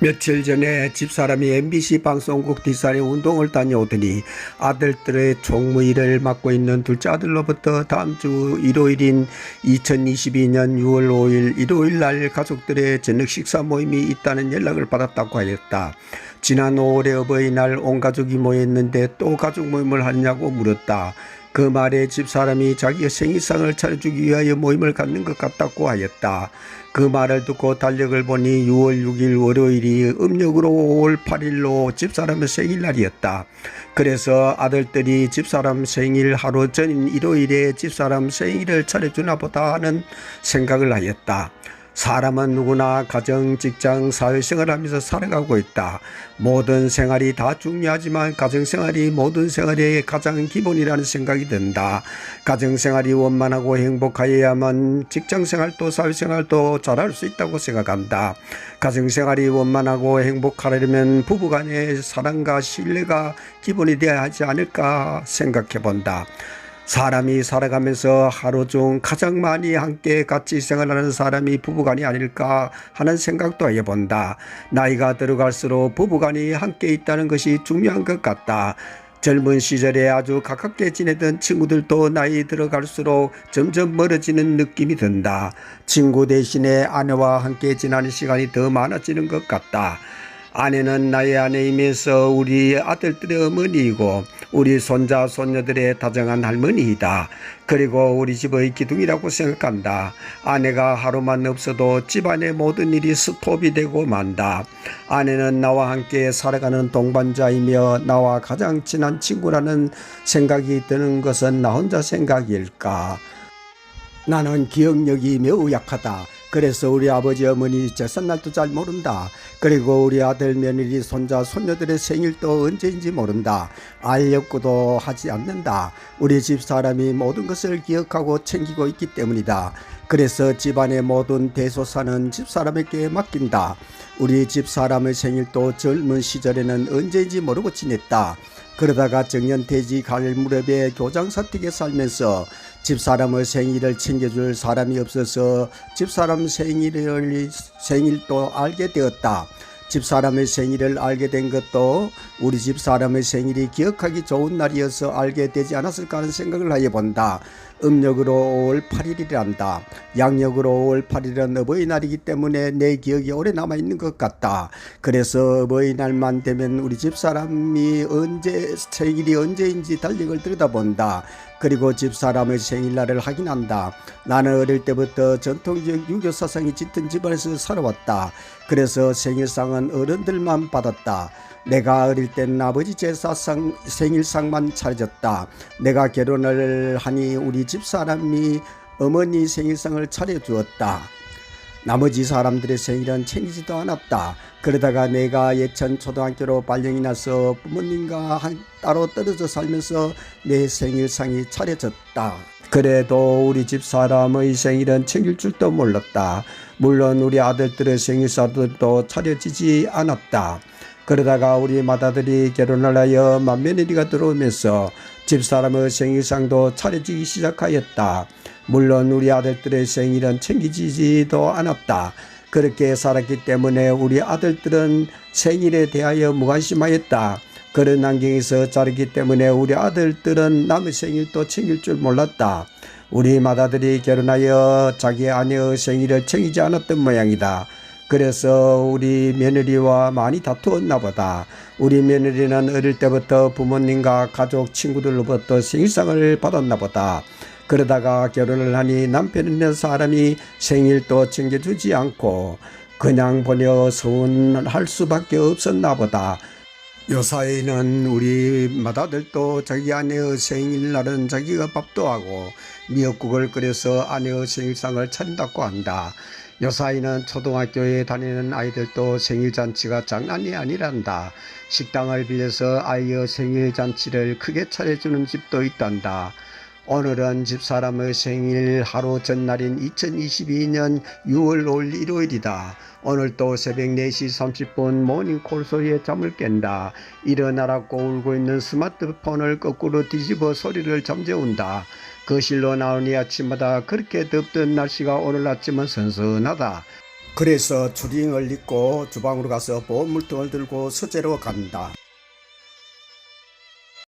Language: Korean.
며칠 전에 집사람이 MBC 방송국 뒷산에 운동을 다녀오더니 아들들의 총무 일을 맡고 있는 둘째 아들로부터 다음 주 일요일인 2022년 6월 5일 일요일 날 가족들의 저녁 식사 모임이 있다는 연락을 받았다고 하였다. 지난 5월에 어버이날 온 가족이 모였는데 또 가족 모임을 하냐고 물었다. 그 말에 집사람이 자기의 생일상을 차려주기 위하여 모임을 갖는 것 같다고 하였다. 그 말을 듣고 달력을 보니 6월 6일 월요일이 음력으로 5월 8일로 집사람의 생일날이었다. 그래서 아들들이 집사람 생일 하루 전인 일요일에 집사람 생일을 차려주나 보다 하는 생각을 하였다. 사람은 누구나 가정, 직장, 사회생활을 하면서 살아가고 있다. 모든 생활이 다 중요하지만 가정생활이 모든 생활의 가장 기본이라는 생각이 든다. 가정생활이 원만하고 행복하여야만 직장생활도 사회생활도 잘할 수 있다고 생각한다. 가정생활이 원만하고 행복하려면 부부간의 사랑과 신뢰가 기본이 되어야 하지 않을까 생각해 본다. 사람이 살아가면서 하루 중 가장 많이 함께 같이 생활하는 사람이 부부간이 아닐까 하는 생각도 해본다. 나이가 들어갈수록 부부간이 함께 있다는 것이 중요한 것 같다. 젊은 시절에 아주 가깝게 지내던 친구들도 나이 들어갈수록 점점 멀어지는 느낌이 든다. 친구 대신에 아내와 함께 지나는 시간이 더 많아지는 것 같다. 아내는 나의 아내이면서 우리 아들들의 어머니이고 우리 손자 손녀들의 다정한 할머니이다. 그리고 우리 집의 기둥이라고 생각한다. 아내가 하루만 없어도 집안의 모든 일이 스톱이 되고 만다. 아내는 나와 함께 살아가는 동반자이며 나와 가장 친한 친구라는 생각이 드는 것은 나 혼자 생각일까? 나는 기억력이 매우 약하다. 그래서 우리 아버지 어머니 제삿날도 잘 모른다. 그리고 우리 아들 며느리 손자 손녀들의 생일도 언제인지 모른다. 알려고도 하지 않는다. 우리 집 사람이 모든 것을 기억하고 챙기고 있기 때문이다. 그래서 집안의 모든 대소사는 집 사람에게 맡긴다. 우리 집 사람의 생일도 젊은 시절에는 언제인지 모르고 지냈다. 그러다가 정년퇴직 갈 무렵에 교장 사택에 살면서 집사람의 생일을 챙겨줄 사람이 없어서 집사람 생일을 생일도 알게 되었다. 집사람의 생일을 알게 된 것도 우리 집사람의 생일이 기억하기 좋은 날이어서 알게 되지 않았을까 하는 생각을 하여 본다. 음력으로 5월 8일이란다. 양력으로 5월 8일은 어버이날이기 때문에 내 기억이 오래 남아 있는 것 같다. 그래서 어버이날만 되면 우리 집 사람이 언제 생일이 언제인지 달력을 들여다본다. 그리고 집사람의 생일날을 확인한다. 나는 어릴 때부터 전통적 유교 사상이 짙은 집안에서 살아왔다. 그래서 생일상은 어른들만 받았다. 내가 어릴 땐 아버지 제사상 생일상만 차려졌다. 내가 결혼을 하니 우리 집사람이 어머니 생일상을 차려주었다. 나머지 사람들의 생일은 챙기지도 않았다. 그러다가 내가 예천 초등학교로 발령이 나서 부모님과 한, 따로 떨어져 살면서 내 생일상이 차려졌다. 그래도 우리 집 사람의 생일은 챙길 줄도 몰랐다. 물론 우리 아들들의 생일사들도 차려지지 않았다. 그러다가 우리 맏아들이 결혼을 하여 맏며느리가 들어오면서 집사람의 생일상도 차려지기 시작하였다. 물론 우리 아들들의 생일은 챙기지도 않았다. 그렇게 살았기 때문에 우리 아들들은 생일에 대하여 무관심하였다. 그런 환경에서 자르기 때문에 우리 아들들은 남의 생일도 챙길 줄 몰랐다. 우리 맏아들이 결혼하여 자기 아내의 생일을 챙기지 않았던 모양이다. 그래서 우리 며느리와 많이 다투었나 보다. 우리 며느리는 어릴 때부터 부모님과 가족 친구들로부터 생일상을 받았나 보다. 그러다가 결혼을 하니 남편 있는 사람이 생일도 챙겨주지 않고 그냥 보려 서운할 수밖에 없었나 보다. 요사이는 우리 맏아들도 자기 아내의 생일날은 자기가 밥도 하고 미역국을 끓여서 아내의 생일상을 차린다고 한다. 요사이는 초등학교에 다니는 아이들도 생일잔치가 장난이 아니란다. 식당을 빌려서 아이의 생일잔치를 크게 차려주는 집도 있단다. 오늘은 집사람의 생일 하루 전날인 2022년 6월 5일 일요일이다. 오늘도 새벽 4시 30분 모닝콜 소리에 잠을 깬다. 일어나라고 울고 있는 스마트폰을 거꾸로 뒤집어 소리를 잠재운다. 거실로 나오니 아침마다 그렇게 덥던 날씨가 오늘 아침은 선선하다. 그래서 추링을 입고 주방으로 가서 보물통을 들고 서재로 간다.